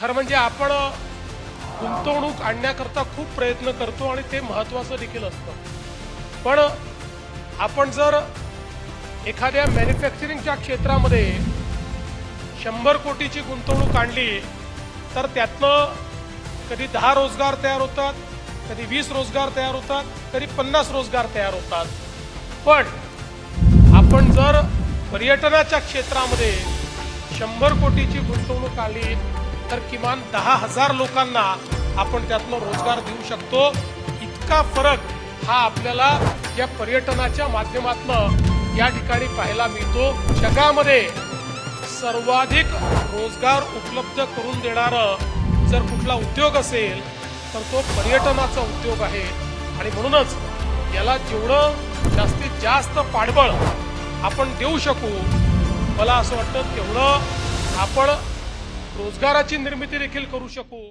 खरं म्हणजे आपण गुंतवणूक आणण्याकरता खूप प्रयत्न करतो आणि ते महत्त्वाचं देखील असतं. पण आपण जर एखाद्या मॅन्युफॅक्चरिंगच्या क्षेत्रामध्ये शंभर कोटीची गुंतवणूक आणली तर त्यातनं कधी दहा रोजगार तयार होतात कधी वीस रोजगार तयार होतात कधी पन्नास रोजगार तयार होतात. पण आपण जर पर्यटनाच्या क्षेत्रामध्ये शंभर कोटीची गुंतवणूक आली तर किमान दहा हजार लोकांना आपण त्यातनं रोजगार देऊ शकतो. इतका फरक हा आपल्याला या पर्यटनाच्या माध्यमातनं या ठिकाणी पाहायला मिळतो. जगामध्ये सर्वाधिक रोजगार उपलब्ध करून देणारं जर कुठला उद्योग असेल तर तो पर्यटनाचा उद्योग आहे. आणि म्हणूनच याला जेवढं जास्तीत जास्त पाठबळ आपण देऊ शकू मला असं वाटतं तेवढं आपण रोजगाराची निर्मिती देखील करू शकू.